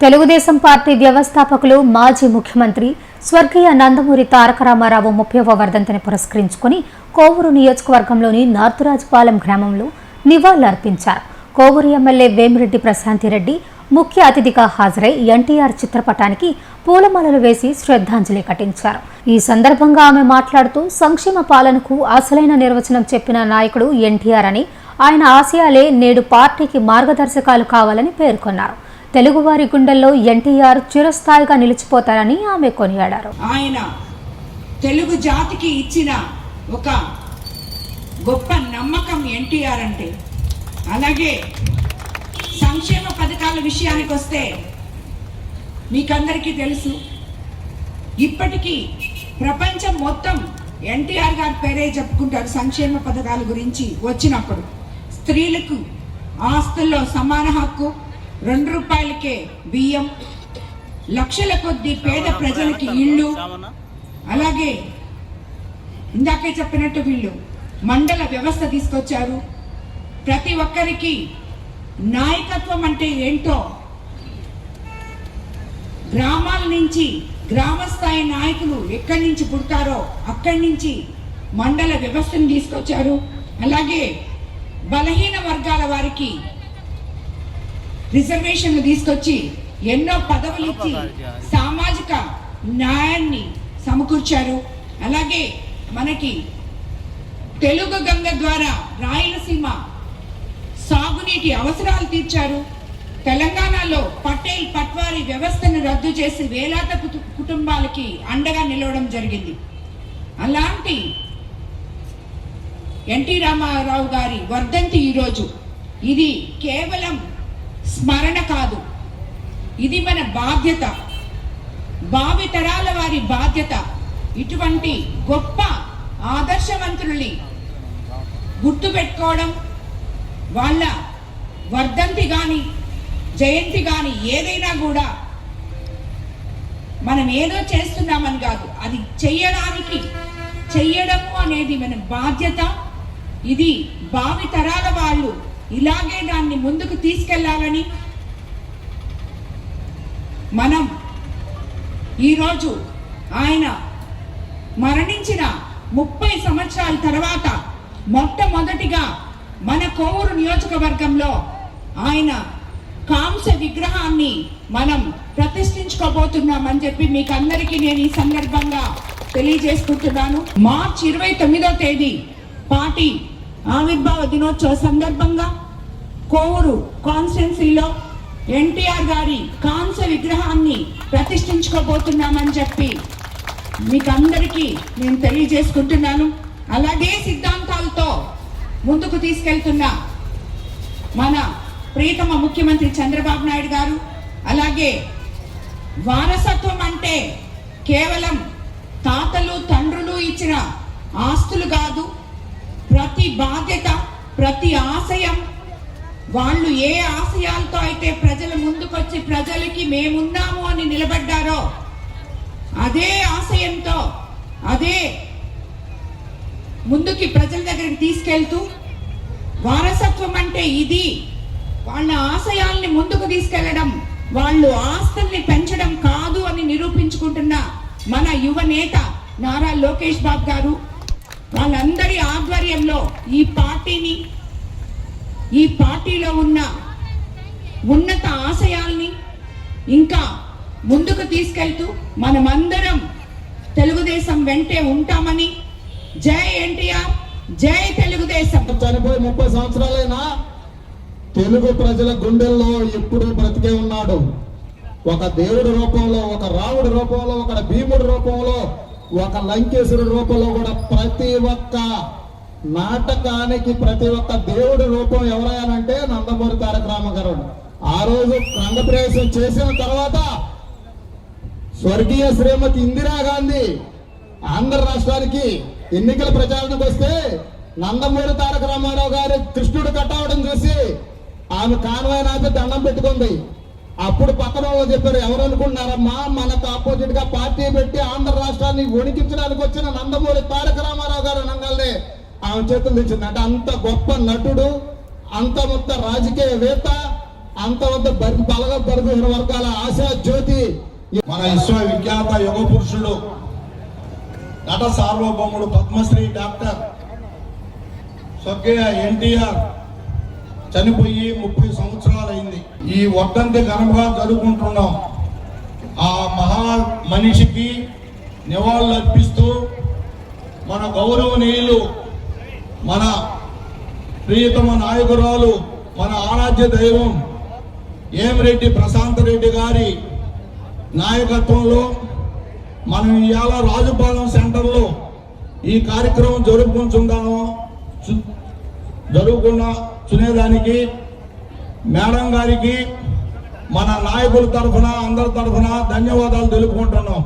Telugu Desam party వ్యవస్థాపకులు మాజీ ముఖ్యమంత్రి స్వర్గీయ నందమూరి తారక రామారావు ముప్పైవ వర్ధంతిని పురస్కరించుకుని కోవూరు నియోజకవర్గంలోని నార్తురాజుపాలెం గ్రామంలో నివాళులర్పించారు. కోవూరు ఎమ్మెల్యే వేమిరెడ్డి ప్రశాంతిరెడ్డి ముఖ్య అతిథిగా హాజరై ఎన్టీఆర్ చిత్రపటానికి పూలమాలలు వేసి శ్రద్ధాంజలి ఘటించారు. ఈ సందర్భంగా ఆమె మాట్లాడుతూ సంక్షేమ పాలనకు అసలైన నిర్వచనం చెప్పిన నాయకుడు ఎన్టీఆర్ అని ఆయన ఆశయాలే నేడు పార్టీకి మార్గదర్శకాలు కావాలని పేర్కొన్నారు. తెలుగువారి గుండెల్లో ఎన్టీఆర్ చిరస్థాయిగా నిలిచిపోతారని ఆమె కొనియాడారు. ఆయన తెలుగు జాతికి ఇచ్చిన ఒక గొప్ప నమ్మకం ఎన్టీఆర్ అంటే. అలాగే సంక్షేమ పథకాల విషయానికి వస్తే మీకందరికీ తెలుసు ఇప్పటికీ ప్రపంచం మొత్తం ఎన్టీఆర్ గారి పేరే చెప్పుకుంటారు సంక్షేమ పథకాల గురించి వచ్చినప్పుడు. స్త్రీలకు ఆస్తుల్లో సమాన హక్కు రెండు రూపాయలకే బియ్యం లక్షల కొద్ది పేద ప్రజలకి ఇళ్ళు అలాగే ఇందాకే చెప్పినట్టు వీళ్ళు మండల వ్యవస్థ తీసుకొచ్చారు. ప్రతి ఒక్కరికి నాయకత్వం అంటే ఏంటో గ్రామాల నుంచి గ్రామ స్థాయి నాయకులు ఎక్కడి నుంచి పుడతారో అక్కడి నుంచి మండల వ్యవస్థను తీసుకొచ్చారు. అలాగే బలహీన వర్గాల వారికి రిజర్వేషన్లు తీసుకొచ్చి ఎన్నో పదవులు ఇచ్చి సామాజిక న్యాయాన్ని సమకూర్చారు. అలాగే మనకి తెలుగు గంగ ద్వారా రాయలసీమ సాగునీటి అవసరాలు తీర్చారు. తెలంగాణలో పటేల్ పట్వారీ వ్యవస్థను రద్దు చేసి వేలాద కుటు- కుటుంబాలకి అండగా నిలవడం జరిగింది. అలాంటి ఎన్టీ రామారావు గారి వర్ధంతి ఈరోజు. ఇది కేవలం స్మరణ కాదు. ఇది మన బాధ్యత. భావి తరాల వారి బాధ్యత. ఇటువంటి గొప్ప ఆదర్శవంతుల్ని గుర్తుపెట్టుకోవడం వాళ్ళ వర్ధంతి కానీ జయంతి కానీ ఏదైనా కూడా మనం ఏదో చేస్తున్నామని కాదు అది చెయ్యడానికి చెయ్యడము అనేది మన బాధ్యత. ఇది భావి తరాల వాళ్ళు ఇలాగే దాన్ని ముందుకు తీసుకెళ్ళాలని మనం ఈరోజు ఆయన మరణించిన ముప్పై సంవత్సరాల తర్వాత మొట్టమొదటిగా మన కోవూరు నియోజకవర్గంలో ఆయన కాంస విగ్రహాన్ని మనం ప్రతిష్ఠించుకోబోతున్నామని చెప్పి మీకు అందరికీ నేను ఈ సందర్భంగా తెలియజేసుకుంటున్నాను. మార్చ్ ఇరవై తొమ్మిదో తేదీ పార్టీ ఆవిర్భావ దినోత్సవ సందర్భంగా కోవూరు కాన్స్టెన్సీలో ఎన్టీఆర్ గారి కాంస విగ్రహాన్ని ప్రతిష్ఠించుకోబోతున్నామని చెప్పి మీకు అందరికీ నేను తెలియజేసుకుంటున్నాను. అలాగే సిద్ధాంతాలతో ముందుకు తీసుకెళ్తున్న మన ప్రియతమ ముఖ్యమంత్రి చంద్రబాబు నాయుడు గారు అలాగే వారసత్వం అంటే కేవలం తాతలు తండ్రులు ఇచ్చిన ఆస్తులు కాదు ప్రతి బాధ్యత ప్రతి ఆశయం వాళ్ళు ఏ ఆశయాలతో అయితే ప్రజల ముందుకొచ్చి ప్రజలకి మేమున్నాము అని నిలబడ్డారో అదే ఆశయంతో అదే ముందుకి ప్రజల దగ్గరికి తీసుకెళ్తూ వారసత్వం అంటే ఇది. వాళ్ళ ఆశయాల్ని ముందుకు తీసుకెళ్ళడం వాళ్ళు ఆస్తుల్ని పెంచడం కాదు అని నిరూపించుకుంటున్న మన యువ నేత నారా లోకేష్ బాబు గారు. వాళ్ళందరి ఆధ్వర్యంలో ఈ పార్టీని ఈ పార్టీలో ఉన్న ఉన్నత ఆశయాల్ని ఇంకా ముందుకు తీసుకెళ్తూ మనమందరం తెలుగుదేశం వెంటే ఉంటామని జై ఎన్టీఆర్ జై తెలుగుదేశం. చనిపోయి ముప్పై సంవత్సరాలైనా తెలుగు ప్రజల గుండెల్లో ఎప్పుడూ బ్రతికే ఉన్నాడు. ఒక దేవుడి రూపంలో ఒక రాముడి రూపంలో ఒక భీముడి రూపంలో ఒక లంకేశ్వరుడి రూపంలో కూడా ప్రతి ఒక్క నాటకానికి ప్రతి ఒక్క దేవుడి రూపం ఎవరయ్యానంటే నందమూరి తారక రామగారు ఆ రోజు రంగప్రవేశం చేసిన తర్వాత స్వర్గీయ శ్రీమతి ఇందిరాగాంధీ ఆంధ్ర రాష్ట్రానికి ఎన్నికల ప్రచారానికి వస్తే నందమూరి తారక రామారావు గారి కృష్ణుడు కట్టవడం చూసి ఆమె కాన్వాయ్ నాపి దండం పెట్టుకుంది. అప్పుడు పక్కన వాళ్ళు చెప్పారు ఎవరు అనుకుంటున్నారమ్మా మనకు ఆపోజిట్గా పార్టీ పెట్టి ఆంధ్ర రాష్ట్రాన్ని వణికించడానికి వచ్చిన నందమూరి తారక రామారావు గారు అనగానే ఆమె చేతులు తెచ్చింది అంటే అంత గొప్ప నటుడు అంత మొత్త రాజకీయవేత్త అంత మొత్త బలగ బరుగుహీన వర్గాల ఆశా జ్యోతి. మన విశ్వ విఖ్యాత యుగ పురుషుడు నట సార్వభౌముడు పద్మశ్రీ డాక్టర్ స్వర్గీయ ఎన్టీఆర్ చనిపోయి ముప్పై సంవత్సరాలైంది. ఈ వర్ధంతి ఘనంగా జరుపుకుంటున్నాం. ఆ మహా మనిషికి నివాళులు అర్పిస్తూ మన గౌరవనీయులు మన ప్రియతమ నాయకురాలు మన ఆరాధ్య దైవం ఏమిరెడ్డి ప్రశాంత్ రెడ్డి గారి నాయకత్వంలో మనం ఇవాళ రాజుపాలెం సెంటర్లో ఈ కార్యక్రమం జరుపుకుంటున్నాము జరుగుకున్న చునేదానికి మేడం గారికి మన నాయకుల తరఫున అందరి తరఫున ధన్యవాదాలు తెలుపుకుంటున్నాం.